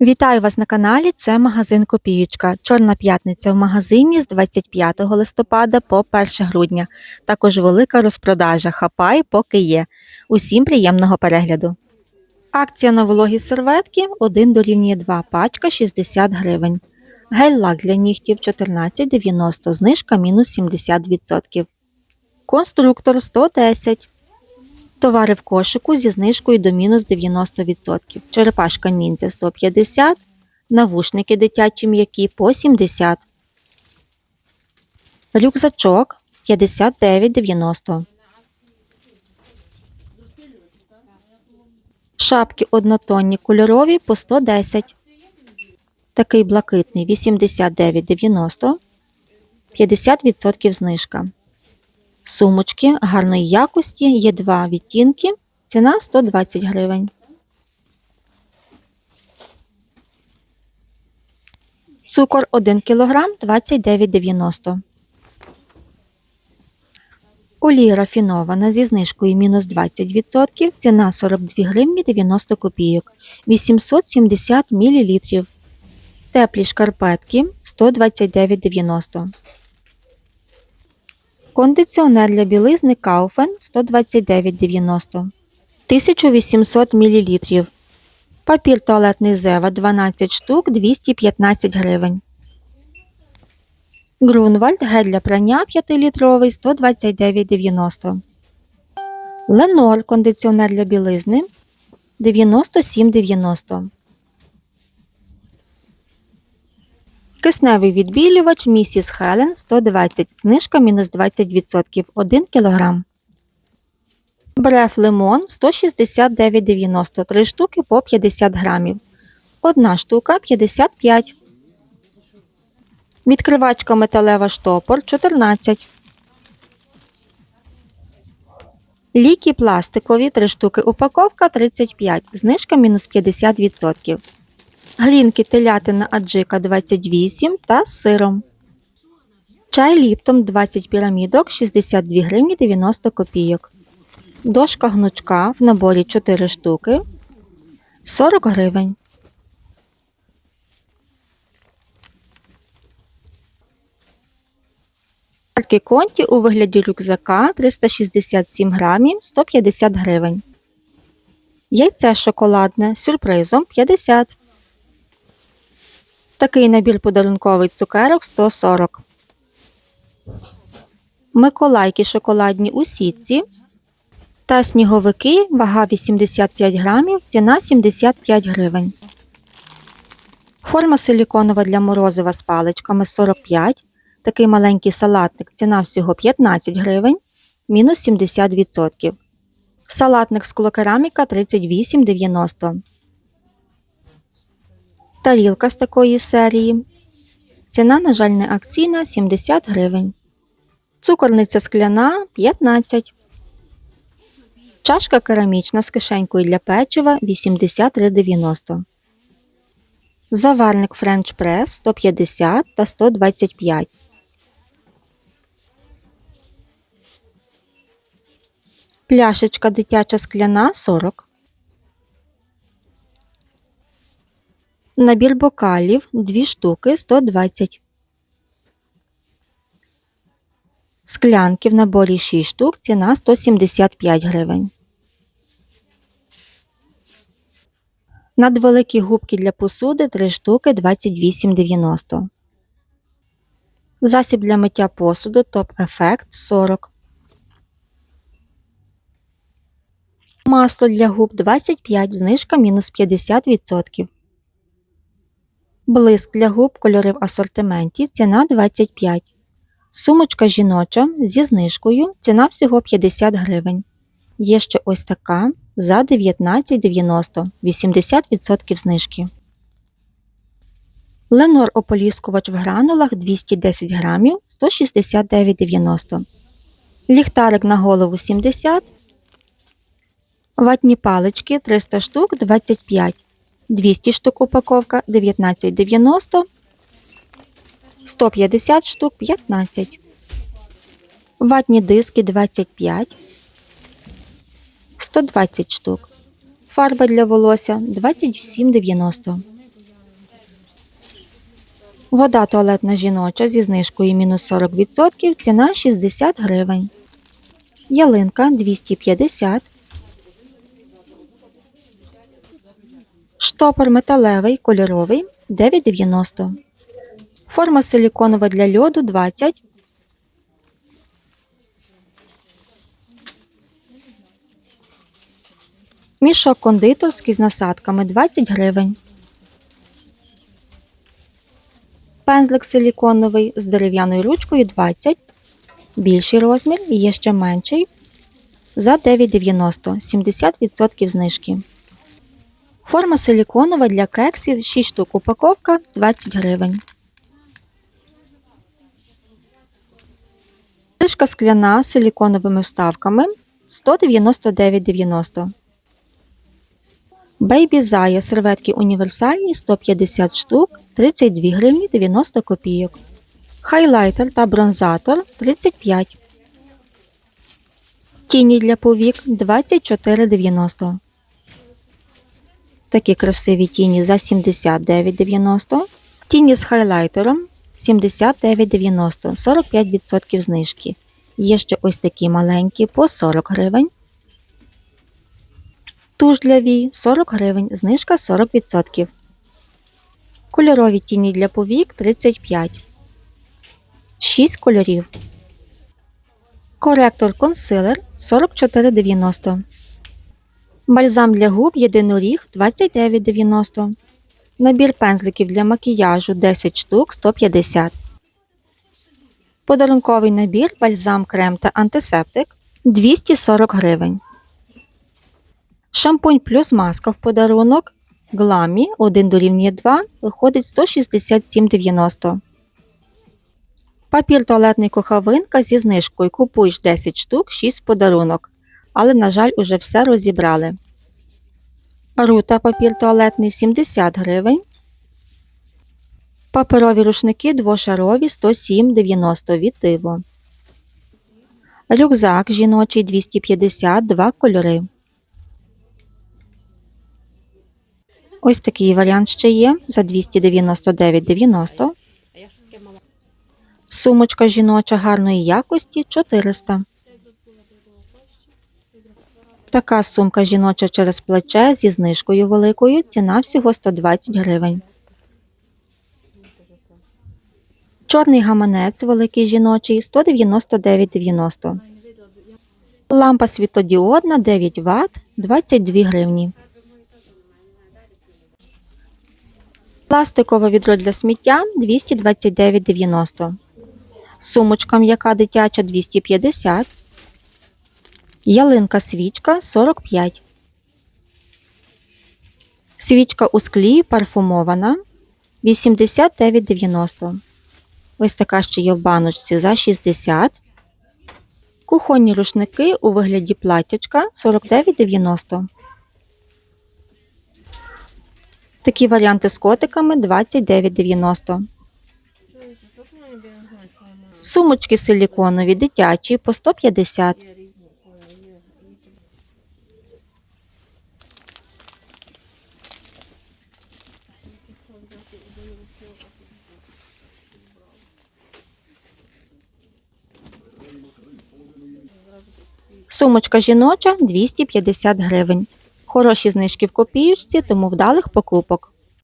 Вітаю вас на каналі. Це магазин Копіючка. Чорна п'ятниця в магазині з 25 листопада по 1 грудня. Також велика розпродажа. Хапай, поки є. Усім приємного перегляду. Акція на вологі серветки 1 дорівнює 2, пачка 60 гривень. Гель-лак для нігтів 14,90, знижка мінус 70%. Конструктор 110. Товари в кошику зі знижкою до мінус 90%. Черепашка ніндзя 150, навушники дитячі м'які по 70. Рюкзачок 59,90. Шапки однотонні кольорові по 110. Такий блакитний 89,90. 50% знижка. Сумочки гарної якості, є два відтінки, ціна 120 гривень. Цукор 1 кг 29,90. Олія рафінована зі знижкою мінус 20%, ціна 42 гривні 90 копійок, 870 мл. Теплі шкарпетки 129,90. Кондиціонер для білизни Кауфен 129,90 1800 мл. Папір туалетний Зева 12 штук 215 гривень. Грунвальд гель для прання 5-літровий 129,90. Ленор кондиціонер для білизни 97,90. Кисневий відбілювач Місіс Хелен 120, знижка мінус 20%, 1 кг. Бреф лимон 169,90, 3 штуки по 50 грамів. Одна штука 55. Відкривачка металева штопор 14. Ліки пластикові 3 штуки упаковка 35, знижка мінус 50%. Глінки телятина аджика 28 та з сиром. Чай ліптом 20 пірамідок 62 гривні 90 копійок. Дошка гнучка в наборі 4 штуки 40 гривень. Марки конті у вигляді рюкзака 367 грамів 150 гривень. Яйце шоколадне з сюрпризом 50 Такий набір подарунковий цукерок 140. Миколайки шоколадні у сітці. Та сніговики вага 85 грамів, ціна 75 гривень. Форма силіконова для морозива з паличками 45. Такий маленький салатник, ціна всього 15 гривень, мінус 70%. Салатник склокераміка 38,90 тарілка з такої серії. Ціна, на жаль, не акційна 70 гривень. Цукорниця скляна 15. Чашка керамічна з кишенькою для печива 83,90. Заварник French Press 150 та 125. Пляшечка дитяча скляна 40. Набір бокалів 2 штуки 120. Склянки в наборі 6 штук. Ціна 175 гривень. Надвеликі губки для посуди 3 штуки 28,90. Засіб для миття посуду Топ Ефект 40. Масло для губ 25, знижка мінус 50%. Блиск для губ кольори в асортименті ціна 25. Сумочка жіноча зі знижкою ціна всього 50 гривень. Є ще ось така за 19,90 80% знижки. Ленор ополіскувач в гранулах 210 грамів 169,90. Ліхтарик на голову 70. Ватні палички 300 штук 25 200 штук упаковка 19,90, 150 штук 15, ватні диски 25, 120 штук, фарба для волосся 27,90, Вода туалетна жіноча зі знижкою мінус 40%, ціна 60 гривень. Ялинка 250. Штопор металевий, кольоровий 9,90. Форма силіконова для льоду 20. Мішок кондитерський з насадками 20 гривень. Пензлик силіконовий з дерев'яною ручкою 20. Більший розмір і є ще менший. За 9,90 70% знижки. Форма силіконова для кексів 6 штук упаковка 20 гривень. Кришка скляна з силіконовими вставками 199,90. Бейбі Зая серветки універсальні 150 штук 32 гривні 90 копійок. Хайлайтер та бронзатор 35. Тіні для повік 24,90. Такі красиві тіні за 79,90. Тіні з хайлайтером 79,90 45% знижки. Є ще ось такі маленькі по 40 гривень. Туш для вій 40 гривень, знижка 40%. Кольорові тіні для повік 35. 6 кольорів. Коректор консилер 44,90. Бальзам для губ єдиноріг 29,90. Набір пензликів для макіяжу 10 штук 150. Подарунковий набір бальзам крем та антисептик 240 гривень. Шампунь плюс маска в подарунок. Гламі 1 дорівнює 2 виходить 167,90. Папір туалетний кохавинка зі знижкою купуєш 10 штук, 6 в подарунок. Але, на жаль, уже все розібрали. Рута папір туалетний 70 гривень. Паперові рушники двошарові 107,90 від Тиво. Рюкзак жіночий 250 2 кольори. Ось такий варіант ще є за 299,90. Сумочка жіноча гарної якості 400. Така сумка жіноча через плече зі знижкою великою. Ціна всього 120 гривень. Чорний гаманець великий жіночий 199,90. Лампа світодіодна 9 Вт 22 гривні. Пластикове відро для сміття 229,90. Сумочка м'яка дитяча 250. Ялинка свічка 45. Свічка у склі парфумована 89,90. Ось така ще є в баночці за 60. Кухонні рушники у вигляді платтячка 49,90. Такі варіанти з котиками 29,90. Сумочки силіконові дитячі по 150. Сумочка жіноча 250 гривень. Хороші знижки в копіючці, тому вдалих покупок.